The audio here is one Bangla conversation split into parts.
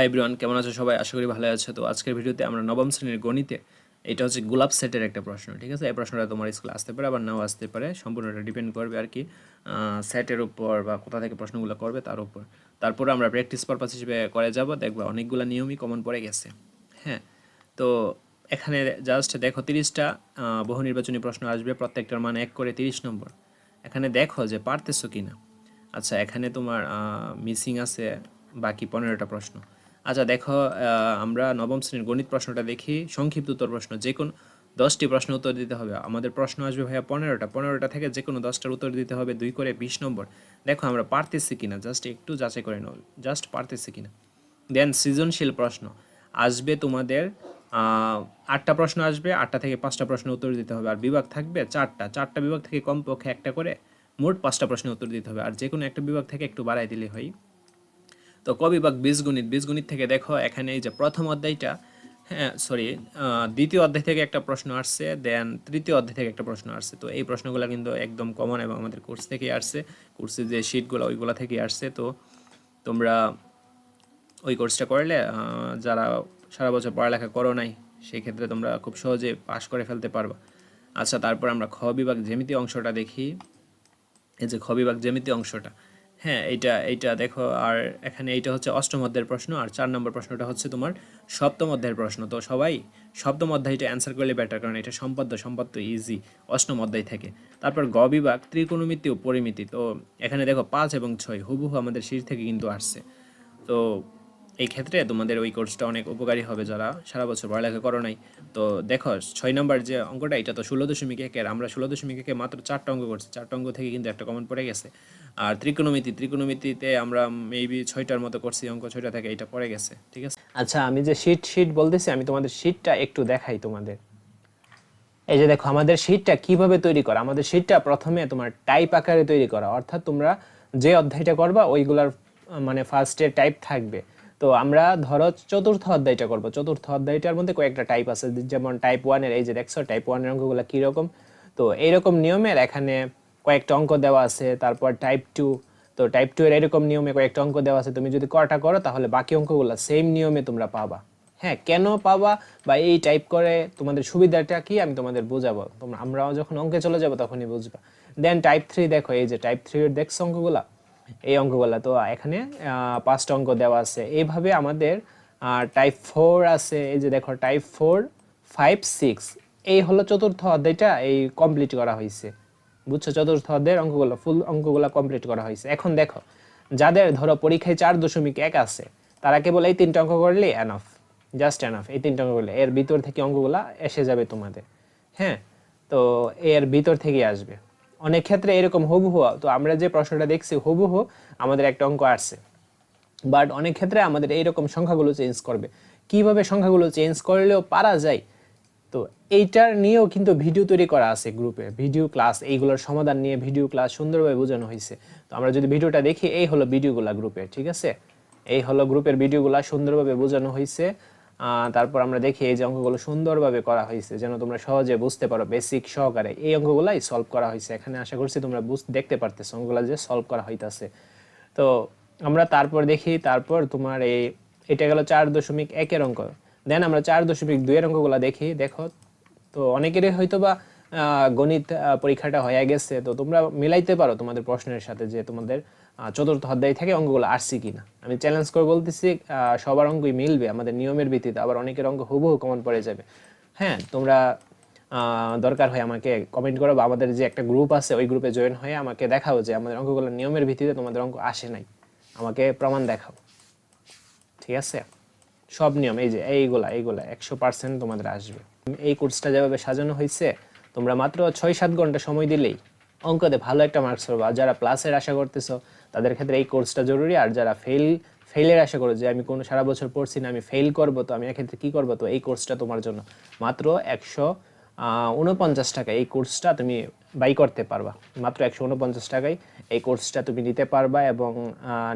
হাই ব্রিওয়ান কেমন আছো সবাই? আশা করি ভালো আছে। তো আজকের ভিডিওতে আমরা নবম শ্রেণির গণিতে এটা হচ্ছে গোলাপ সেটের একটা প্রশ্ন, ঠিক আছে? এই প্রশ্নটা তোমার স্কুলে আসতে পারে, আবার নাও আসতে পারে। সম্পূর্ণটা ডিপেন্ড করবে আর কি সেটের উপর বা কোথা থেকে প্রশ্নগুলো করবে তার উপর। তারপর আমরা প্র্যাকটিস পারপাস হিসেবে করে যাব। দেখবা অনেকগুলো নিয়মই কমন পড়ে গেছে হ্যাঁ? তো এখানে জাস্ট দেখো তিরিশটা বহু নির্বাচনী প্রশ্ন আসবে, প্রত্যেকটার মান এক করে তিরিশ নম্বর। এখানে দেখো যে পারতেছো কি না আচ্ছা এখানে তোমার মিসিং আছে বাকি পনেরোটা প্রশ্ন। আচ্ছা দেখো আমরা নবম শ্রেণির গণিত প্রশ্নটা দেখি। সংক্ষিপ্ত উত্তর প্রশ্ন, যে কোনো দশটি প্রশ্ন উত্তর দিতে হবে। আমাদের প্রশ্ন আসবে ভাইয়া পনেরোটা। পনেরোটা থেকে যে কোনো দশটার উত্তর দিতে হবে দুই করে বিশ নম্বর। দেখো, আমরা পারতেছি কিনা? জাস্ট একটু যাচাই করে নাও। জাস্ট পারতেছি কিনা? দেন সৃজনশীল প্রশ্ন। আসবে তোমাদের আটটা প্রশ্ন আসবে, আটটা থেকে পাঁচটা প্রশ্ন উত্তর দিতে হবে। আর বিভাগ থাকবে চারটা। চারটা বিভাগ থেকে কমপক্ষে একটা করে মোট পাঁচটা প্রশ্নের উত্তর দিতে হবে। আর যে কোনো একটা বিভাগ থেকে একটু বাড়াই দিলে হয়। তো ক বিভাগ বীজগণিত বীজগণিত থেকে দেখো এখানে এই যে প্রথম অধ্যায়টা হ্যাঁ সরি দ্বিতীয় অধ্যায় থেকে একটা প্রশ্ন আসছে দেন তৃতীয় অধ্যায় থেকে একটা প্রশ্ন আসছে। তো এই প্রশ্নগুলো কিন্তু একদম কমন এবং আমাদের কোর্স থেকেই আসছে কোর্সের যে শিটগুলো ওইগুলো থেকেই আসছে। তো তোমরা ওই কোর্সটা করলে যারা সারা বছর পড়ালেখা করো নাই সেই ক্ষেত্রে তোমরা খুব সহজে পাশ করে ফেলতে পারবা। আচ্ছা তারপর আমরা খ বিভাগ জ্যামিতি অংশটা দেখি। এই যে খ বিভাগ জ্যামিতি অংশটা হ্যাঁ এইটা এটা দেখো, আর এখানে এইটা হচ্ছে অষ্টম অধ্যায়ের প্রশ্ন, আর চার নম্বর প্রশ্নটা হচ্ছে তোমার সপ্তম অধ্যায়ের প্রশ্ন। তো সবাই সপ্তম অধ্যায়টা অ্যান্সার করলে বেটার কারণ এটা সম্পাদ্য সম্পাদ্য ইজি অষ্টম অধ্যায় থেকে। তারপর গ বিভাগ, ত্রিকোণমিতি ও পরিমিতি। তো এখানে দেখো পাঁচ এবং ছয়, হুবহু আমাদের শীর থেকে কিন্তু আসছে। তো এই ক্ষেত্রে তোমাদের ওই কোর্সটা অনেক উপকারী হবে যারা সারা বছর পড়ালেখা করো নাই। তো দেখো, ছয় নম্বর যে অঙ্কটা, এটা তো ষোলো দশমিক একের, আমরা ষোলো দশমিক একে মাত্র চারটা অঙ্ক করছি। চারটা অঙ্ক থেকে কিন্তু একটা কমন পড়ে গেছে। আর ত্রিকোণমিতি, ত্রিকোণমিতিতে আমরা মেবি ছয়টার মতো করছি, অঙ্ক ছয়টা থেকে এটা পড়ে গেছে, ঠিক আছে? আচ্ছা আমি যে শীট শীট বলতেছি, আমি তোমাদের শীটটা একটু দেখাই তোমাদের। এই যে দেখো, আমাদের শীটটা কীভাবে তৈরি করা? আমাদের শীটটা প্রথমে তোমার টাইপ আকারে তৈরি করা, অর্থাৎ তোমরা যে অধ্যায়টা করবা, ওইগুলার মানে ফার্স্টে টাইপ থাকবে। তো আমরা ধরো চতুর্থ অধ্যায়টা করব। চতুর্থ অধ্যায়টার মধ্যে কয়েকটা টাইপ আছে, যেমন টাইপ ওয়ানের এই যে দেখছ টাইপ ওয়ানের অঙ্কগুলো কীরকম? তো এইরকম নিয়মের এখানে কয়েকটা অঙ্ক দেওয়া আছে, তারপর টাইপ টু তো টাইপ টু এর এরকম নিয়মে কয়েকটা অঙ্ক দেওয়া আছে, তুমি যদি কটা করো তাহলে বাকি অঙ্কগুলো সেম নিয়মে তোমরা পাবা। হ্যাঁ কেন পাবা বা এই টাইপ করে তোমাদের সুবিধাটা কি আমি তোমাদের বোঝাবো। তোমরা, আমরাও যখন অঙ্কে চলে যাব তখনই বুঝবা। দেন টাইপ থ্রি দেখো, এই যে টাইপ থ্রি এর দেখছ অঙ্কগুলা? এই অঙ্কগুলা, তো এখানে পাঁচটা অঙ্ক দেওয়া আছে। এইভাবে আমাদের টাইপ ফোর আছে। এই যে দেখো টাইপ ফোর ফাইভ সিক্স এই হলো চতুর্থ অধ্যায়টা, এই কমপ্লিট করা হয়েছে বুঝছ? চতুর্থ অধ্যায়ের অঙ্কগুলো ফুল অঙ্কগুলো কমপ্লিট করা হয়েছে। এখন দেখো, যাদের ধরো পরীক্ষায় চার দশমিক এক আছে, তারা কেবল এই তিনটা অঙ্ক করলে এনাফ জাস্ট এনাফ এই তিনটা অঙ্ক করলে। এর ভিতর থেকে অঙ্কগুলা এসে যাবে তোমাদের হ্যাঁ? তো এর ভিতর থেকেই আসবে। অনেক ক্ষেত্রে এরকম হুবহু, তো আমরা যে প্রশ্নটা দেখছি, হুবহু আমাদের একটা অঙ্ক আসছে। বাট অনেক ক্ষেত্রে আমাদের এইরকম সংখ্যাগুলো চেঞ্জ করবে। কীভাবে সংখ্যাগুলো চেঞ্জ করলেও পারা যায় তো এইটার নিয়েও কিন্তু ভিডিও তৈরি করা আছে গ্রুপে। ভিডিও ক্লাস, এইগুলোর সমাধান নিয়ে ভিডিও ক্লাস সুন্দরভাবে বোঝানো হয়েছে। তো আমরা যদি ভিডিওটা দেখি, এই হলো ভিডিওগুলা গ্রুপের, ঠিক আছে? এই হলো গ্রুপের ভিডিওগুলা সুন্দরভাবে বোঝানো হয়েছে। তারপর আমরা দেখি এই যে অঙ্কগুলো সুন্দরভাবে করা হয়েছে, যেন তোমরা সহজে বুঝতে পারো বেসিক সহকারে। এই অঙ্কগুলাই সলভ করা হয়েছে। এখানে আশা করছি তোমরা দেখতে পারতেছো অঙ্কগুলো যে সলভ করা হইতাছে। তো আমরা তারপর দেখি, তারপর তোমার এই, এটা গেল চার দশমিক একের অঙ্ক। দেন আমরা চার দশমিক দুইয়ের অঙ্কগুলো দেখি, দেখো। তো অনেকেরই হয়তো বা গণিত পরীক্ষাটা হয়ে গেছে তো তোমরা মিলাইতে পারো তোমাদের প্রশ্নের সাথে যে তোমাদের চতুর্থ অধ্যায় থেকে অঙ্কগুলো আসছে কিনা। আমি চ্যালেঞ্জ করে বলতেছি সবার অঙ্কই মিলবে, আমাদের নিয়মের ভিত্তিতে আবার অনেকের অঙ্ক হুবহু কমন পড়ে যাবে। হ্যাঁ তোমরা দরকার হয় আমাকে কমেন্ট করো বা আমাদের যে একটা গ্রুপ আছে, ওই গ্রুপে জয়েন হয়ে আমাকে দেখাও যে আমাদের অঙ্কগুলো নিয়মের ভিত্তিতে তোমাদের অঙ্ক আসে নাই। আমাকে প্রমাণ দেখাও। ঠিক আছে? সব নিয়ম, এই যে এইগুলা এইগুলা একশো পার্সেন্ট তোমাদের আসবে। এই কোর্সটা যেভাবে সাজানো হয়েছে, তোমরা মাত্র ছয় সাত ঘণ্টা সময় দিলেই অঙ্কতে ভালো একটা মার্কস পাবো। আর যারা প্লাসের আশা করতেছো, তাদের ক্ষেত্রে এই কোর্সটা জরুরি। আর যারা ফেল ফেলের আশা করো যে আমি কোনো সারা বছর পড়ছি না, আমি ফেল করব, তো আমি এক্ষেত্রে কী করব? তো এই কোর্সটা তোমার জন্য মাত্র একশো উনপঞ্চাশ টাকা এই কোর্সটা তুমি বাই করতে পারবা। মাত্র একশো উনপঞ্চাশ টাকায় এই কোর্সটা তুমি নিতে পারবা এবং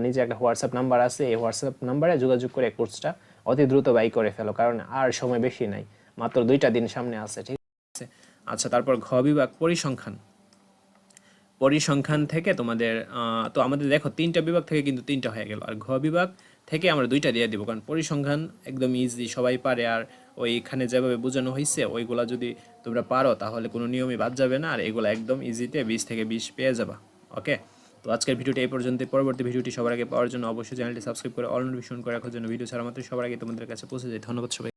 নিজে একটা হোয়াটসঅ্যাপ নাম্বার আছে, এই হোয়াটসঅ্যাপ নাম্বারে যোগাযোগ করে এই কোর্সটা অতি দ্রুত ব্যয় করে ফেলো, কারণ আর সময় বেশি নাই। মাত্র দুইটা দিন সামনে আছে, ঠিক আছে? আচ্ছা তারপর ঘ বিভাগ, পরিসংখ্যান। পরিসংখ্যান থেকে তোমাদের তো আমাদের দেখো, তিনটা বিভাগ থেকে কিন্তু তিনটা হয়ে গেল। আর ঘ বিভাগ থেকে আমরা দুইটা দিয়ে দিব, কারণ পরিসংখ্যান একদম ইজি সবাই পারে। আর ওইখানে যেভাবে বোঝানো হয়েছে ওইগুলা যদি তোমরা পারো, তাহলে কোনো নিয়মই বাদ যাবে না, আর এগুলো একদম ইজিতে বিশ থেকে বিশ পেয়ে যাবা ওকে তো আজকের ভিডিওটি এই পর্যন্ত পরবর্তী ভিডিওটি সবার আগে পাওয়ার জন্য অবশ্যই চ্যানেলটি সাবস্ক্রাইব করে অল নোটিফিকেশন করে রাখার জন্য ভিডিও ছাড়া মাত্র সবার আগে তোমাদের কাছে পৌঁছে যায়। ধন্যবাদ সবাই